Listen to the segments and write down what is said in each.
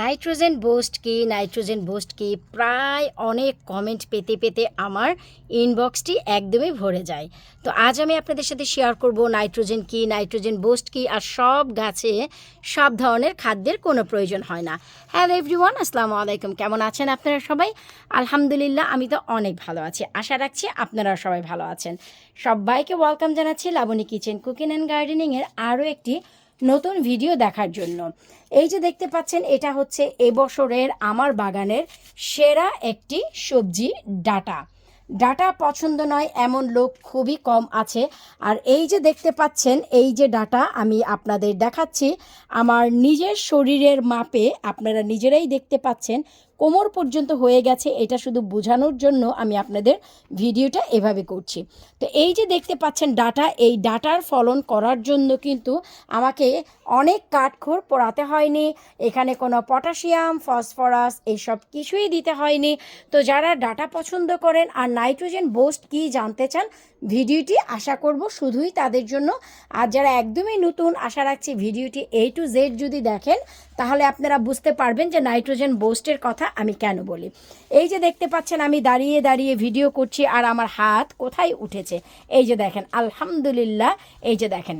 Nitrogen boost কি nitrogen boost কি প্রায় অনেক কমেন্ট পেতে পেতে আমার ইনবক্সটি একদমই ভরে যায়। তো আজ আমি আপনাদের সাথে শেয়ার করব নাইট্রোজেন কি, নাইট্রোজেন বোস্ট কি আর সব গাছে সব ধরনের খাদ্যের কোনো প্রয়োজন হয় না। হ্যালো এভরিওয়ান আসসালামু আলাইকুম। কেমন আছেন আপনারা সবাই? আলহামদুলিল্লাহ, আমি তো অনেক ভালো আছি। আশা রাখছি আপনারা সবাই ভালো আছেন। সবাইকে ওয়েলকাম জানাচ্ছি লাবণী কিচেন কুকিং অ্যান্ড গার্ডেনিংয়ের আরও একটি নতুন ভিডিও দেখার জন্য। এই যে দেখতে পাচ্ছেন, এটা হচ্ছে এবছরের আমার বাগানের সেরা একটি সবজি ডাটা। ডাটা পছন্দ নয়, এমন লোক খুবই কম আছে। আর এই যে দেখতে পাচ্ছেন, এই যে ডাটা আমি আপনাদের দেখাচ্ছি, আমার নিজের শরীরের মাপে আপনারা নিজেরাই দেখতে পাচ্ছেন, কোমর পর্যন্ত হয়ে গেছে, এটা শুধু বোঝানোর জন্য আমি আপনাদের ভিডিওটা এভাবে করছি। তো এই যে দেখতে পাচ্ছেন ডাটা, এই ডাটার ফলন করার জন্য কিন্তু আমাকে অনেক কাঠখোর পোড়াতে হয়নি, এখানে কোনো পটাশিয়াম, ফসফরাস এইসব কিছুই দিতে হয়নি। তো যারা ডাটা পছন্দ করেন আর নাইট্রোজেন বোস্ট কি জানতে চান ভিডিওটি আশা করব শুধুই তাদের জন্য। আর যারা একদমই নতুন, আশা রাখছি ভিডিওটি এ টু জেড যদি দেখেন, তাহলে আপনারা বুঝতে পারবেন যে নাইট্রোজেন বোস্টের কথা আমি কেন বলি। এই যে দেখতে পাচ্ছেন, আমি দাঁড়িয়ে দাঁড়িয়ে ভিডিও করছি আর আমার হাত কোথায় উঠেছে? এই যে দেখেন, আলহামদুলিল্লাহ, এই যে দেখেন।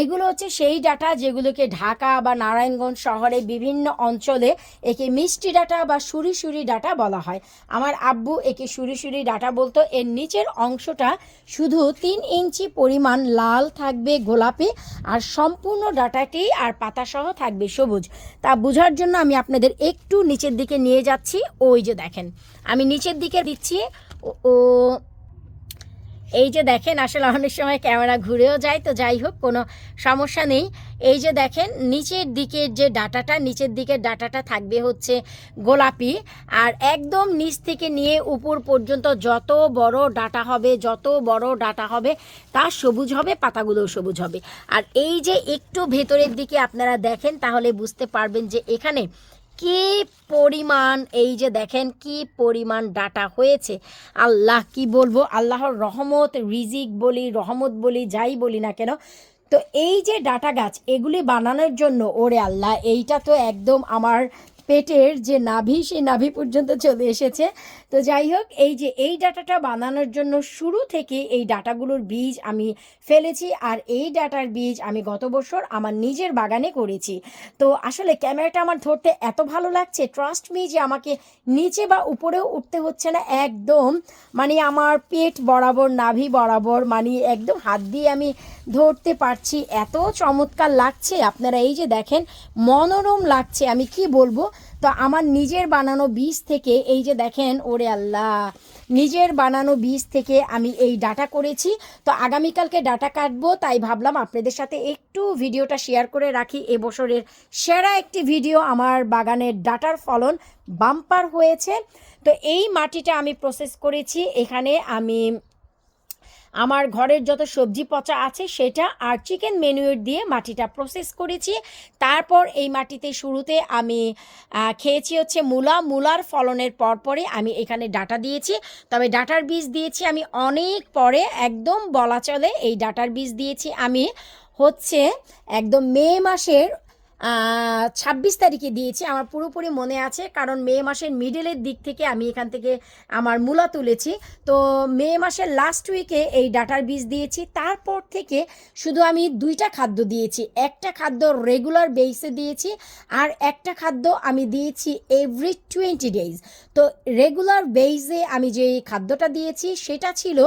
এইগুলো হচ্ছে সেই ডাটা যেগুলোকে ঢাকা বা নারায়ণগঞ্জ শহরে বিভিন্ন অঞ্চলে একে মিষ্টি ডাটা বা সুরি সুরি ডাটা বলা হয়। আমার আব্বু একে সুরি সুরি ডাটা বলতো। এর নিচের অংশটা শুধু তিন ইঞ্চি পরিমাণ লাল থাকবে গোলাপি আর সম্পূর্ণ ডাটাটি আর পাতাসহ থাকবে সবুজ। তা বোঝার জন্য আমি আপনাদের একটু নিচের দিকে নিয়ে যাচ্ছি। ওই যে দেখেন, আমি নিচের দিকে দিচ্ছি। ও এই যে দেখেন, আসলে অনেক সময় ক্যামেরা ঘুরেও যায়, তো যাই হোক, কোনো সমস্যা নেই। এই যে দেখেন, নিচের দিকের যে ডাটাটা, নিচের দিকের ডাটাটা থাকবে হচ্ছে গোলাপি। আর একদম নিচ থেকে নিয়ে উপর পর্যন্ত যত বড় ডাটা হবে, যত বড় ডাটা হবে, তা সবুজ হবে, পাতাগুলোও সবুজ হবে। আর এই যে একটু ভেতরের দিকে আপনারা দেখেন, তাহলে বুঝতে পারবেন যে এখানে কি পরিমাণ, এই যে দেখেন কি পরিমাণ ডাটা হয়েছে। আল্লাহ কি বলব? আল্লাহর রহমত, রিজিক বলি, রহমত বলি, যাই বলি না কেন। তো এই যে ডাটা গাছ, এগুলি বানানোর জন্য, ওরে আল্লাহ, এইটা তো একদম আমার পেটের যে নাভি, সেই নাভি পর্যন্ত চলে এসেছে। তো যাই হোক, এই যে এই ডাটাটা বানানোর জন্য শুরু থেকে এই ডাটাগুলোর বীজ আমি ফেলেছি আর এই ডাটার বীজ আমি গত বছর আমার নিজের বাগানে করেছি। তো আসলে ক্যামেরাটা আমার ধরতে এত ভালো লাগছে ট্রাস্ট মি যে আমাকে নিচে বা উপরেও উঠতে হচ্ছে না, একদম। মানে আমার পেট বরাবর, নাভি বরাবর মানে একদম হাত দিয়ে আমি ধরতে পারছি। এত চমৎকার লাগছে, আপনারা এই যে দেখেন, মনোরম লাগছে, আমি কি বলব? তো আমার নিজের বানানো বীজ থেকে, এই যে দেখেন, ওরে আল্লাহ, নিজের বানানো বীজ থেকে আমি এই ডাটা করেছি। তো আগামীকালকে ডাটা কাটবো, তাই ভাবলাম আপনাদের সাথে একটু ভিডিওটা শেয়ার করে রাখি। এবছরের সেরা একটি ভিডিও আমার বাগানের ডাটার ফলন বাম্পার হয়েছে। তো এই মাটিটা আমি প্রসেস করেছি। এখানে আমি আমার ঘরের যত সবজি পচা আছে সেটা আর চিকেন মেনুয়ের দিয়ে মাটিটা প্রসেস করেছি। তারপর এই মাটিতে শুরুতে আমি খেয়েছি হচ্ছে মূলা। মূলার ফলনের পরপরে আমি এখানে ডাটা দিয়েছি। তবে ডাটার বীজ দিয়েছি আমি অনেক পরে, একদম বলা চলে এই ডাটার বীজ দিয়েছি আমি হচ্ছে একদম মে মাসের ছাব্বিশ তারিখে দিয়েছি। আমার পুরোপুরি মনে আছে, কারণ মে মাসের মিডলের দিক থেকে আমি এখান থেকে আমার মূলা তুলেছি। তো মে মাসের লাস্ট উইকে এই ডাটার বীজ দিয়েছি। তারপর থেকে শুধু আমি দুইটা খাদ্য দিয়েছি। একটা খাদ্য রেগুলার বেসে দিয়েছি, আর একটা খাদ্য আমি দিয়েছি এভরি টোয়েন্টি ডেজ তো রেগুলার বেসে আমি যে খাদ্যটা দিয়েছি, সেটা ছিল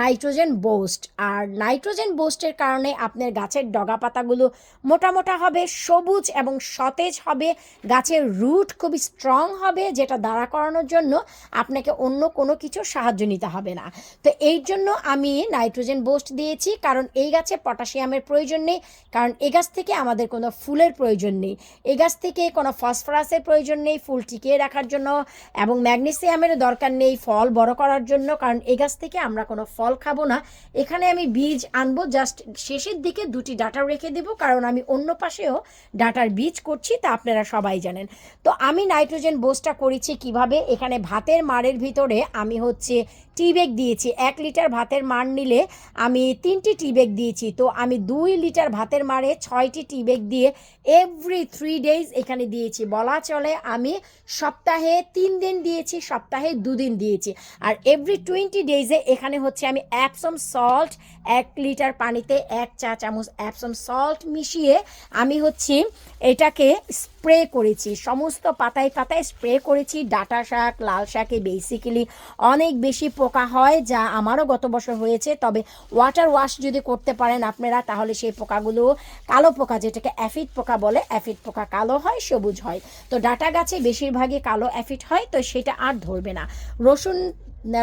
নাইট্রোজেন বোস্ট আর নাইট্রোজেন বোস্টের কারণে আপনার গাছের ডগা পাতাগুলো মোটা মোটা হবে, সবুজ এবং সতেজ হবে, গাছের রুট খুবই স্ট্রং হবে, যেটা দাঁড়া করানোর জন্য আপনাকে অন্য কোনো কিছু সাহায্য নিতে হবে না। তো এই জন্য আমি নাইট্রোজেন বোস্ট দিয়েছি, কারণ এই গাছে পটাশিয়ামের প্রয়োজন নেই, কারণ এ গাছ থেকে আমাদের কোনো ফুলের প্রয়োজন নেই। এ গাছ থেকে কোনো ফসফরাসের প্রয়োজন নেই, ফুল টিকিয়ে রাখার জন্য এবং ম্যাগনেসিয়ামের দরকার নেই ফল বড় করার জন্য, কারণ এ গাছ থেকে আমরা কোনো ফল খাব না। এখানে আমি বীজ আনব, জাস্ট শেষের দিকে দুটি ডাটা রেখে দেবো, কারণ আমি অন্য পাশেও ডাটার বীজ করছি, তা আপনারা সবাই জানেন। তো আমি নাইট্রোজেন বোসটা করেছি কীভাবে? এখানে ভাতের মাড়ের ভিতরে আমি হচ্ছে টি ব্যাগ দিয়েছি। এক লিটার ভাতের মার নিলে আমি তিনটি টি ব্যাগ দিয়েছি। তো আমি দুই লিটার ভাতের মারে ছয়টি টি ব্যাগ দিয়ে এভরি থ্রি ডেজ এখানে দিয়েছি। বলা চলে আমি সপ্তাহে তিন দিন দিয়েছি, সপ্তাহে দুদিন দিয়েছি। আর এভরি টোয়েন্টি ডেজে এখানে হচ্ছে আমি অ্যাপসম সল্ট এক লিটার পানিতে এক চা চামচ অ্যাপসম সল্ট মিশিয়ে আমি হচ্ছে এটাকে স্প্রে করেছি, সমস্ত পাতায় পাতায় স্প্রে করেছি। ডাটা শাক, লাল শাকে বেসিক্যালি অনেক বেশি পোকা হয় যা আমারও গত বছর হয়েছে। তবে ওয়াটার ওয়াশ যদি করতে পারেন আপনারা, তাহলে সেই পোকাগুলো কালো পোকা যেটাকে অ্যাফিড পোকা বলে অ্যাফিড পোকা কালো হয়, সবুজ হয়। তো ডাটা গাছে বেশিরভাগই কালো অ্যাফিড হয়, তো সেটা আর ধরবে না। রসুন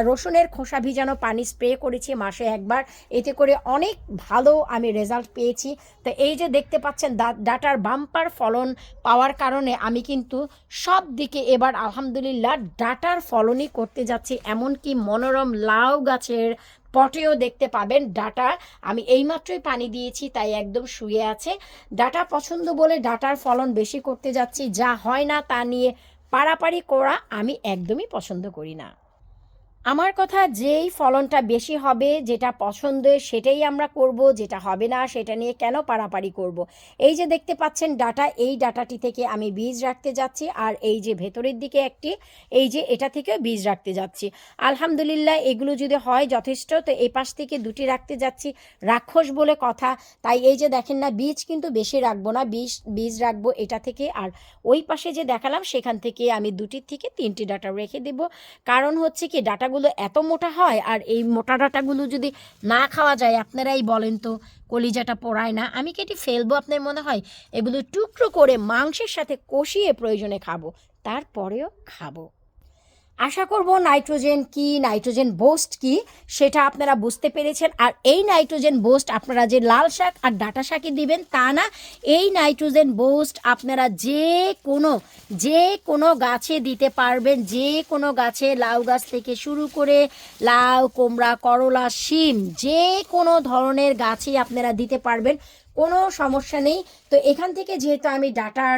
রসুনের খোসা ভিজানো পানি স্প্রে করেছি মাসে একবার। এতে করে অনেক ভালো আমি রেজাল্ট পেয়েছি। তো এই যে দেখতে পাচ্ছেন ডাটার বাম্পার ফলন পাওয়ার কারণে আমি কিন্তু সব দিকে এবার আলহামদুলিল্লাহ ডাটার ফলনই করতে যাচ্ছি। এমনকি মনোরম লাউ গাছের পটেও দেখতে পাবেন ডাটা। আমি এইমাত্রই পানি দিয়েছি, তাই একদম শুয়ে আছে। ডাটা পছন্দ বলে ডাটার ফলন বেশি করতে যাচ্ছি। যা হয় না তা নিয়ে পারাপারি করা আমি একদমই পছন্দ করি না। আমার কথা যেই ফলনটা বেশি হবে, যেটা পছন্দের সেটাই আমরা করব, যেটা হবে না সেটা নিয়ে কেন পারাপারি করব। এই যে দেখতে পাচ্ছেন ডাটা, এই ডাটাটি থেকে আমি বীজ রাখতে যাচ্ছি আর এই যে ভেতরের দিকে একটি, এই যে এটা থেকেও বীজ রাখতে যাচ্ছি। আলহামদুলিল্লাহ এগুলো যদি হয় যথেষ্ট, তো এই পাশ থেকে দুটি রাখতে যাচ্ছি। রাক্ষস বলে কথা, তাই এই যে দেখেন না, বীজ কিন্তু বেশি রাখব না বীজ বীজ রাখব এটা থেকে আর ওই পাশে যে দেখালাম সেখান থেকে আমি দুটির থেকে তিনটি ডাটা রেখে দেব। কারণ হচ্ছে কি ডাটাগুলো এত মোটা হয় আর এই মোটা ডাটাগুলো যদি না খাওয়া যায়, আপনারাই বলেন তো কলিজাটা পোড়ায় না। আমি কি এটি ফেলব আপনার মনে হয়? এগুলো টুকরো করে মাংসের সাথে কষিয়ে প্রয়োজনে খাব, তারপরেও খাব। আশা করব নাইট্রোজেন কি, নাইট্রোজেন বোস্ট কি, সেটা আপনারা বুঝতে পেরেছেন। আর এই নাইট্রোজেন বোস্ট আপনারা যে লাল শাক আর ডাটা শাকে দিবেন, তা না, এই নাইট্রোজেন বোস্ট আপনারা যে কোনো যে কোনো গাছে দিতে পারবেন, যে কোনো গাছে লাউ গাছ থেকে শুরু করে লাউ, কুমড়া, করলা, শিম, যে কোনো ধরনের গাছে আপনারা দিতে পারবেন, কোনো সমস্যা নেই। তো এখান থেকে যেহেতু আমি ডাটার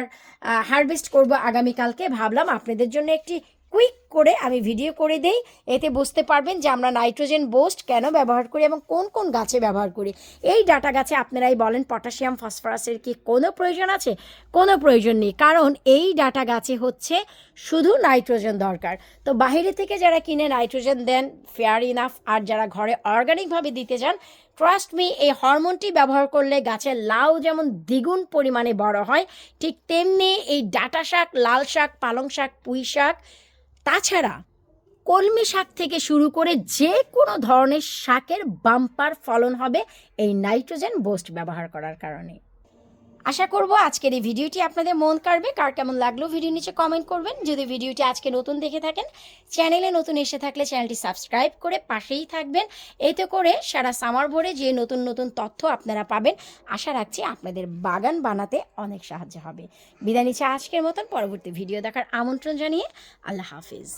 হারভেস্ট করব আগামীকালকে, ভাবলাম আপনাদের জন্য একটি কুইক করে আমি ভিডিও করে দেই। এতে বুঝতে পারবেন যে আমরা নাইট্রোজেন বোস্ট কেন ব্যবহার করি এবং কোন কোন গাছে ব্যবহার করি। এই ডাটা গাছে আপনারাই বলেন পটাশিয়াম, ফসফরাসের কি কোনো প্রয়োজন আছে? কোনো প্রয়োজন নেই, কারণ এই ডাটা গাছে হচ্ছে শুধু নাইট্রোজেন দরকার। তো বাইরে থেকে যারা কিনে নাইট্রোজেন দেন ফেয়ার ইনাফ আর যারা ঘরে অর্গানিকভাবে দিতে চান ট্রাস্ট মি এই হরমোনটি ব্যবহার করলে গাছের লাউ যেমন দ্বিগুণ পরিমাণে বড় হয়, ঠিক তেমনি এই ডাটা শাক, লাল শাক, পালং শাক, পুঁই শাক তাছাড়া কলমি শাক থেকে শুরু করে যে কোনো ধরনের শাকের বাম্পার ফলন হবে এই নাইট্রোজেন বোস্ট ব্যবহার করার কারণে। আশা করব আজকের এই ভিডিওটি আপনাদের মন কাড়বে, কার কেমন লাগল ভিডিও নিচে কমেন্ট করবেন। যদি ভিডিওটি আজকে নতুন দেখে থাকেন, চ্যানেলে নতুন এসে থাকলে চ্যানেলটি সাবস্ক্রাইব করে পাশেই থাকবেন। এতে করে সারা সামার ভরে যে নতুন নতুন তথ্য আপনারা পাবেন, আশা রাখছি আপনাদের বাগান বানাতে অনেক সাহায্য হবে। বিদায় নিচ্ছে আজকের মতন, পরবর্তী ভিডিও দেখার আমন্ত্রণ জানিয়ে আল্লাহ হাফিজ।